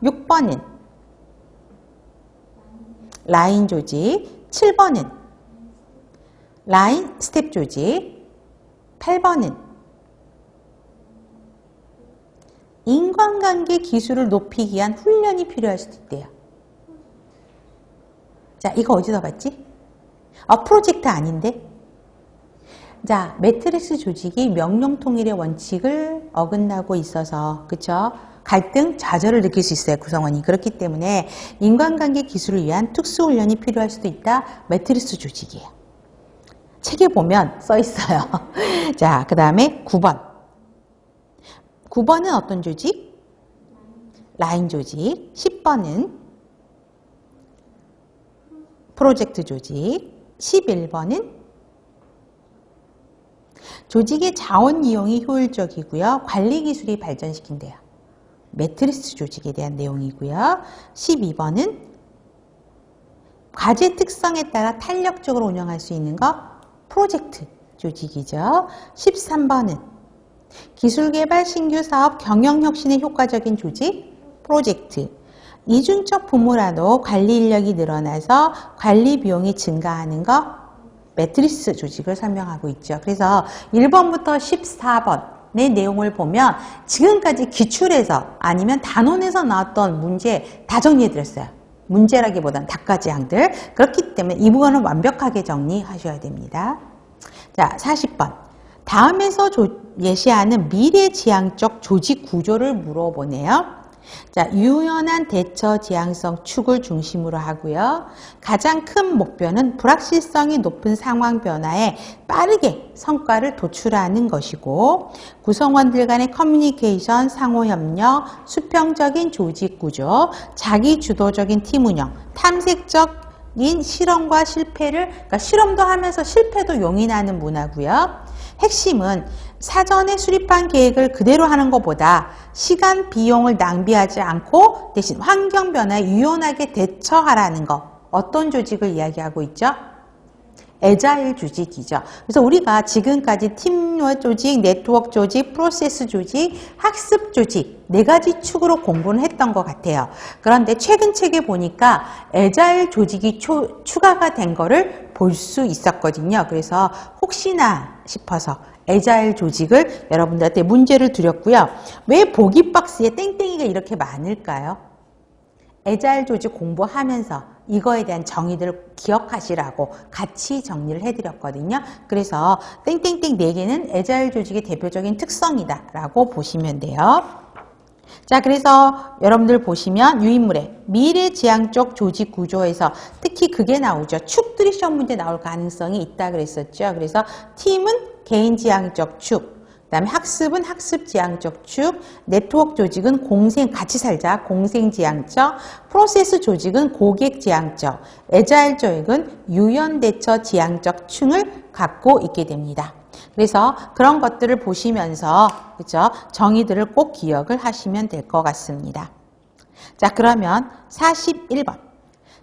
6번은 라인 조직, 7번은 라인 스텝 조직, 8번은 인간관계 기술을 높이기 위한 훈련이 필요할 수도 있대요. 자, 이거 어디서 봤지? 아, 프로젝트 아닌데? 자, 매트릭스 조직이 명령 통일의 원칙을 어긋나고 있어서, 그쵸? 갈등, 좌절을 느낄 수 있어요, 구성원이. 그렇기 때문에 인간관계 기술을 위한 특수훈련이 필요할 수도 있다. 매트릭스 조직이에요. 책에 보면 써 있어요. 자, 그 다음에 9번. 9번은 어떤 조직? 라인 조직. 10번은 프로젝트 조직. 11번은 조직의 자원 이용이 효율적이고요. 관리 기술이 발전시킨대요. 매트리스 조직에 대한 내용이고요. 12번은 과제 특성에 따라 탄력적으로 운영할 수 있는 거 프로젝트 조직이죠. 13번은 기술개발 신규 사업 경영혁신에 효과적인 조직 프로젝트 이중적 부모라도 관리 인력이 늘어나서 관리 비용이 증가하는 거 매트리스 조직을 설명하고 있죠. 그래서 1번부터 14번 의 내용을 보면 지금까지 기출에서 아니면 단원에서 나왔던 문제 다 정리해 드렸어요. 문제라기보단 닭가지 항들. 그렇기 때문에 이 부분은 완벽하게 정리하셔야 됩니다. 자, 40번. 다음에서 조, 예시하는 미래지향적 조직 구조를 물어보네요. 자, 유연한 대처 지향성 축을 중심으로 하고요. 가장 큰 목표는 불확실성이 높은 상황 변화에 빠르게 성과를 도출하는 것이고 구성원들 간의 커뮤니케이션, 상호협력, 수평적인 조직 구조, 자기 주도적인 팀 운영, 탐색적 인 실험과 실패를 그러니까 실험도 하면서 실패도 용인하는 문화고요. 핵심은 사전에 수립한 계획을 그대로 하는 것보다 시간, 비용을 낭비하지 않고 대신 환경 변화에 유연하게 대처하라는 것. 어떤 조직을 이야기하고 있죠? 에자일 조직이죠. 그래서 우리가 지금까지 팀워크 조직, 네트워크 조직, 프로세스 조직, 학습 조직 네 가지 축으로 공부를 했던 것 같아요. 그런데 최근 책에 보니까 에자일 조직이 초, 추가가 된 거를 볼 수 있었거든요. 그래서 혹시나 싶어서 에자일 조직을 여러분들한테 문제를 드렸고요. 왜 보기 박스에 땡땡이가 이렇게 많을까요? 에자일 조직 공부하면서 이거에 대한 정의들을 기억하시라고 같이 정리를 해드렸거든요. 그래서 땡땡땡 4개는 에자일 조직의 대표적인 특성이다 라고 보시면 돼요. 자, 그래서 여러분들 보시면 유인물의 미래지향적 조직 구조에서 특히 그게 나오죠. 축들이 시험 문제 나올 가능성이 있다 그랬었죠. 그래서 팀은 개인 지향적 축, 그 다음에 학습은 학습 지향적 축, 네트워크 조직은 공생, 같이 살자, 공생 지향적, 프로세스 조직은 고객 지향적, 에자일 조직은 유연 대처 지향적 축을 갖고 있게 됩니다. 그래서 그런 것들을 보시면서 그죠 정의들을 꼭 기억을 하시면 될 것 같습니다. 자 그러면 41번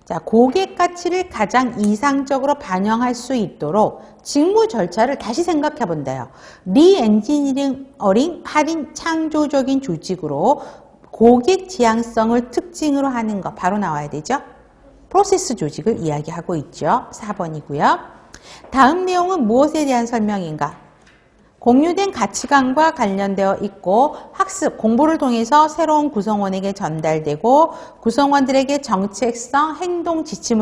자 고객 가치를 가장 이상적으로 반영할 수 있도록 직무 절차를 다시 생각해 본대요. 리엔지니링 어린 할인 창조적인 조직으로 고객 지향성을 특징으로 하는 것 바로 나와야 되죠. 프로세스 조직을 이야기하고 있죠. 4번이고요. 다음 내용은 무엇에 대한 설명인가? 공유된 가치관과 관련되어 있고 학습, 공부를 통해서 새로운 구성원에게 전달되고 구성원들에게 정책성, 행동 지침을